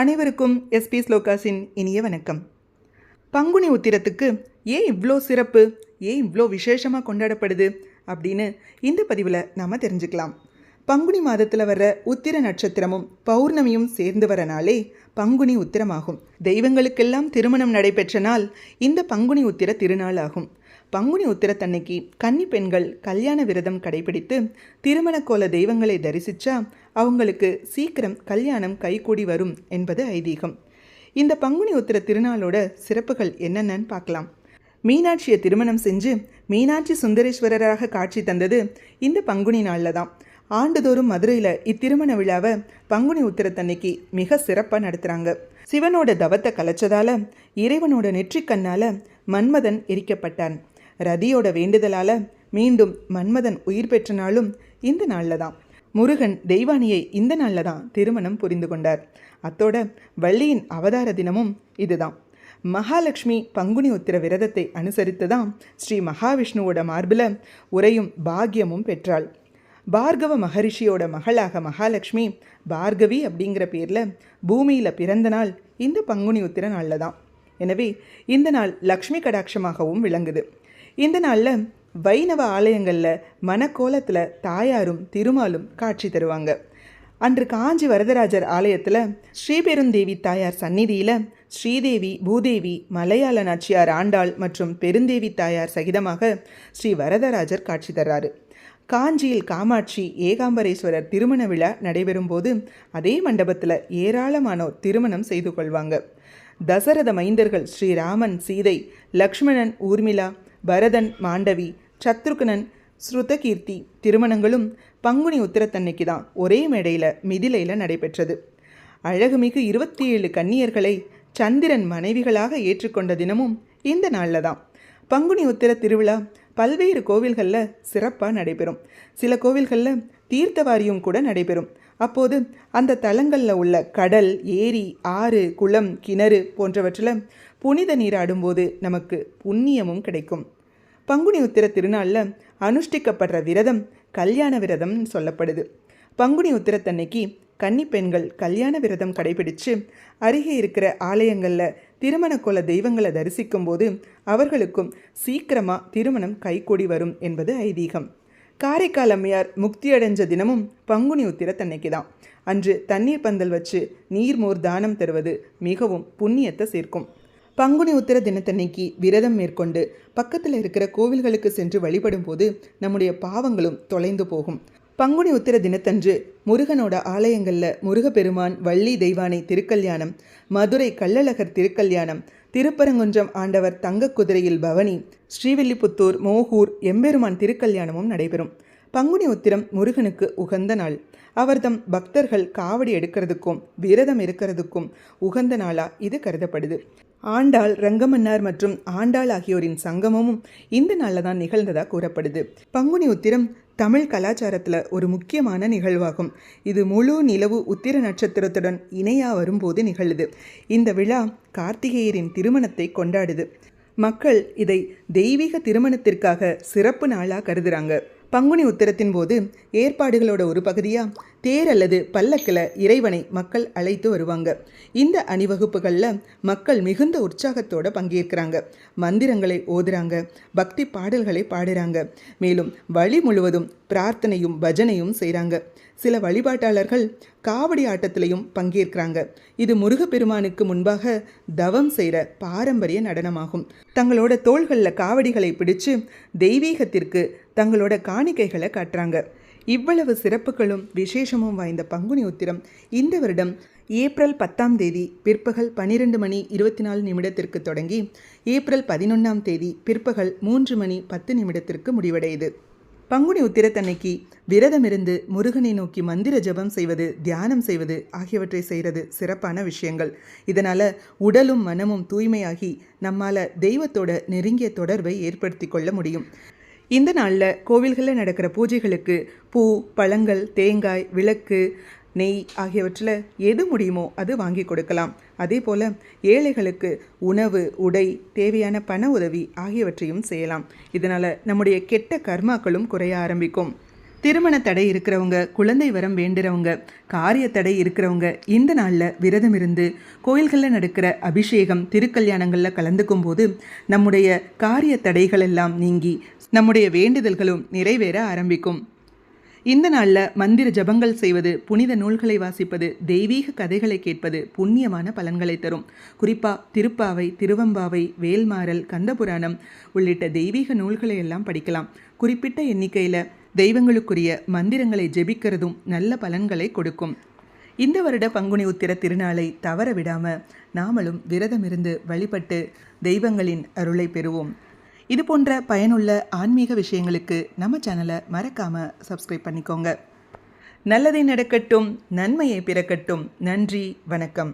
அனைவருக்கும் எஸ்பி ஸ்லோகாஸின் இனிய வணக்கம். பங்குனி உத்திரத்துக்கு ஏன் இவ்வளோ சிறப்பு? ஏன் இவ்வளோ விசேஷமாக கொண்டாடப்படுது? அப்படின்னு இந்த பதிவில் நாம் தெரிஞ்சுக்கலாம். பங்குனி மாதத்தில் வர்ற உத்திர நட்சத்திரமும் பௌர்ணமியும் சேர்ந்து வர நாளே பங்குனி உத்திரமாகும். தெய்வங்களுக்கெல்லாம் திருமணம் நடைபெற்ற நாள் இந்த பங்குனி உத்திர திருநாள் ஆகும் பங்குனி உத்திரத்தன்னைக்கு கன்னி பெண்கள் கல்யாண விரதம் கடைபிடித்து திருமண கோல தெய்வங்களை தரிசிச்சா அவங்களுக்கு சீக்கிரம் கல்யாணம் கைகூடி வரும் என்பது ஐதீகம். இந்த பங்குனி உத்திர திருநாளோட சிறப்புகள் என்னென்னு பார்க்கலாம். மீனாட்சியை திருமணம் செஞ்சு மீனாட்சி சுந்தரேஸ்வரராக காட்சி தந்தது இந்த பங்குனி நாளில் தான். ஆண்டுதோறும் மதுரையில் இத்திருமண விழாவை பங்குனி உத்திரத்தன்னைக்கு மிக சிறப்பாக நடத்துகிறாங்க சிவனோட தவத்தை கலைச்சதால இறைவனோட நெற்றிக்கண்ணால மன்மதன் எரிக்கப்பட்டான். ரதியோட வேண்டுதலால மீண்டும் மன்மதன் உயிர் பெற்ற நாளும் இந்த நாளில் தான் முருகன் தெய்வானியை இந்த நாளில் தான் திருமணம் புரிந்து கொண்டார். அத்தோட வள்ளியின் அவதார தினமும் இதுதான். மகாலட்சுமி பங்குனி உத்திர விரதத்தை அனுசரித்து தான் ஸ்ரீ மகாவிஷ்ணுவோட மார்பில் உரையும் பாக்கியமும் பெற்றாள். பார்கவ மகரிஷியோட மகளாக மகாலட்சுமி பார்கவி அப்படிங்கிற பேரில் பூமியில் பிறந்த நாள் இந்த பங்குனி உத்திர நாளில் தான் எனவே இந்த நாள் லக்ஷ்மி கடாட்சமாகவும் விளங்குது. இந்த நாளில் வைணவ ஆலயங்களில் மனக்கோலத்தில் தாயாரும் திருமாலும் காட்சி தருவாங்க. அன்று காஞ்சி வரதராஜர் ஆலயத்தில் ஸ்ரீபெருந்தேவி தாயார் சந்நிதியில் ஸ்ரீதேவி பூதேவி மலையாள நாச்சியார் ஆண்டாள் மற்றும் பெருந்தேவி தாயார் சகிதமாக ஸ்ரீ வரதராஜர் காட்சி தர்றாரு. காஞ்சியில் காமாட்சி ஏகாம்பரேஸ்வரர் திருமண விழா நடைபெறும்போது அதே மண்டபத்தில் ஏராளமானோர் திருமணம் செய்து கொள்வாங்க. தசரத மைந்தர்கள் ஸ்ரீராமன் சீதை லக்ஷ்மணன் ஊர்மிளா பரதன் மாண்டவி சத்ருகனன் ஸ்ருதகீர்த்தி திருமணங்களும் பங்குனி உத்திரத்தன்னைக்கு தான் ஒரே மேடையில் மிதிலையில் நடைபெற்றது. அழகுமிகு இருபத்தி ஏழு கன்னியர்களை சந்திரன் மனைவிகளாக ஏற்றுக்கொண்ட தினமும் இந்த நாளில் தான் பங்குனி உத்திர திருவிழா பல்வேறு கோவில்களில் சிறப்பாக நடைபெறும். சில கோவில்களில் தீர்த்தவாரியும் கூட நடைபெறும். அப்போது அந்த தலங்களில் உள்ள கடல் ஏரி ஆறு குளம் கிணறு போன்றவற்றில் புனித நீராடும்போது நமக்கு புண்ணியமும் கிடைக்கும். பங்குனி உத்திர திருநாளில் அனுஷ்டிக்கப்படுற விரதம் கல்யாண விரதம்னு சொல்லப்படுது. பங்குனி உத்திரத்தன்னைக்கு கன்னி பெண்கள் கல்யாண விரதம் கடைபிடித்து அருகே இருக்கிற ஆலயங்களில் திருமண தெய்வங்களை தரிசிக்கும் போது அவர்களுக்கும் சீக்கிரமாக திருமணம் கைகூடி வரும் என்பது ஐதீகம். காரைக்கால் அம்மையார் முக்தியடைஞ்ச தினமும் பங்குனி உத்திரத்தன்னைக்கு தான். அன்று தண்ணீர் பந்தல் வச்சு நீர்மோர் தானம் தருவது மிகவும் புண்ணியத்தை சேர்க்கும். பங்குனி உத்திர தினத்தன்னைக்கு விரதம் மேற்கொண்டு பக்கத்தில் இருக்கிற கோவில்களுக்கு சென்று வழிபடும் போது நம்முடைய பாவங்களும் தொலைந்து போகும். பங்குனி உத்திர தினத்தன்று முருகனோட ஆலயங்களில் முருகப்பெருமான் வள்ளி தெய்வானை திருக்கல்யாணம் மதுரை கள்ளழகர் திருக்கல்யாணம் திருப்பரங்குன்றம் ஆண்டவர் தங்க குதிரையில் பவனி ஸ்ரீவில்லிபுத்தூர் மோகூர் எம்பெருமான் திருக்கல்யாணமும் நடைபெறும். பங்குனி உத்திரம் முருகனுக்கு உகந்த நாள். அவர்தம் பக்தர்கள் காவடி எடுக்கிறதுக்கும் விரதம் இருக்கிறதுக்கும் உகந்த நாளா இது கருதப்படுது. ஆண்டாள் ரங்கமன்னார் மற்றும் ஆண்டாள் ஆகியோரின் சங்கமமும் இந்த நாளில் தான் நிகழ்ந்ததாக கூறப்படுது. பங்குனி உத்திரம் தமிழ் கலாச்சாரத்தில் ஒரு முக்கியமான நிகழ்வாகும். இது முழு நிலவு உத்திர நட்சத்திரத்துடன் இணையாக வரும்போது நிகழுது. இந்த விழா கார்த்திகேயரின் திருமணத்தை கொண்டாடுது. மக்கள் இதை தெய்வீக திருமணத்திற்காக சிறப்பு நாளாக கருதுகிறாங்க பங்குனி உத்திரத்தின் போது ஏற்பாடுகளோட ஒரு பகுதியாக தேர் அல்லது பல்லக்கில் இறைவனை மக்கள் அழைத்து வருவாங்க. இந்த அணிவகுப்புகளில் மக்கள் மிகுந்த உற்சாகத்தோடு பங்கேற்கிறாங்க. மந்திரங்களை ஓதுறாங்க பக்தி பாடல்களை பாடுறாங்க. மேலும் வழி முழுவதும் பிரார்த்தனையும் பஜனையும் செய்கிறாங்க சில வழிபாட்டாளர்கள் காவடி ஆட்டத்திலையும் பங்கேற்கிறாங்க. இது முருகப்பெருமானுக்கு முன்பாக தவம் செய்கிற பாரம்பரிய நடனமாகும். தங்களோட தோள்களில் காவடிகளை பிடிச்சு தெய்வீகத்திற்கு தங்களோட காணிக்கைகளை காட்டுறாங்க. இவ்வளவு சிறப்புகளும் விசேஷமும் வாய்ந்த பங்குனி உத்திரம் இந்த வருடம் ஏப்ரல் பத்தாம் தேதி பிற்பகல் பன்னிரண்டு மணி இருபத்தி நாலு நிமிடத்திற்கு தொடங்கி ஏப்ரல் பதினொன்றாம் தேதி பிற்பகல் மூன்று மணி பத்து நிமிடத்திற்கு முடிவடையுது. பங்குனி உத்திரத்தன்னைக்கு விரதமிருந்து முருகனை நோக்கி மந்திர ஜபம் செய்வது தியானம் செய்வது ஆகியவற்றை செய்கிறது சிறப்பான விஷயங்கள். இதனால் உடலும் மனமும் தூய்மையாகி நம்மால் தெய்வத்தோட நெருங்கிய தொடர்பை ஏற்படுத்தி கொள்ள முடியும். இந்த நாளில் கோவில்களில் நடக்கிற பூஜைகளுக்கு பூ பழங்கள் தேங்காய் விளக்கு நெய் ஆகியவற்றில் எது முடியுமோ அது வாங்கி கொடுக்கலாம். அதே போல் ஏழைகளுக்கு உணவு உடை தேவையான பண உதவி ஆகியவற்றையும் செய்யலாம். இதனால் நம்முடைய கெட்ட கர்மாக்களும் குறைய ஆரம்பிக்கும். திருமண தடை இருக்கிறவங்க குழந்தை வரம் வேண்டுறவங்க காரிய தடை இருக்கிறவங்க இந்த நாளில் விரதம் இருந்து கோயில்களில் நடக்கிற அபிஷேகம் திருக்கல்யாணங்களில் கலந்துக்கும் போது நம்முடைய காரிய தடைகள் எல்லாம் நீங்கி நம்முடைய வேண்டுதல்களும் நிறைவேற ஆரம்பிக்கும். இந்த நாளில் மந்திர ஜபங்கள் செய்வது புனித நூல்களை வாசிப்பது தெய்வீக கதைகளை கேட்பது புண்ணியமான பலன்களை தரும். குறிப்பாக திருப்பாவை திருவம்பாவை வேல்மாறல் கந்தபுராணம் உள்ளிட்ட தெய்வீக நூல்களை எல்லாம் படிக்கலாம். குறிப்பிட்ட எண்ணிக்கையில் தெய்வங்களுக்குரிய மந்திரங்களை ஜெபிக்கிறதும் நல்ல பலன்களை கொடுக்கும். இந்த வருட பங்குனி உத்திர திருநாளை தவற விடாமல் நாமளும் விரதம் இருந்து வழிபட்டு தெய்வங்களின் அருளை பெறுவோம். இது போன்ற பயனுள்ள ஆன்மீக விஷயங்களுக்கு நம்ம சேனலை மறக்காம சப்ஸ்கிரைப் பண்ணிக்கோங்க. நல்லதே நடக்கட்டும் நன்மையை பிறக்கட்டும். நன்றி வணக்கம்.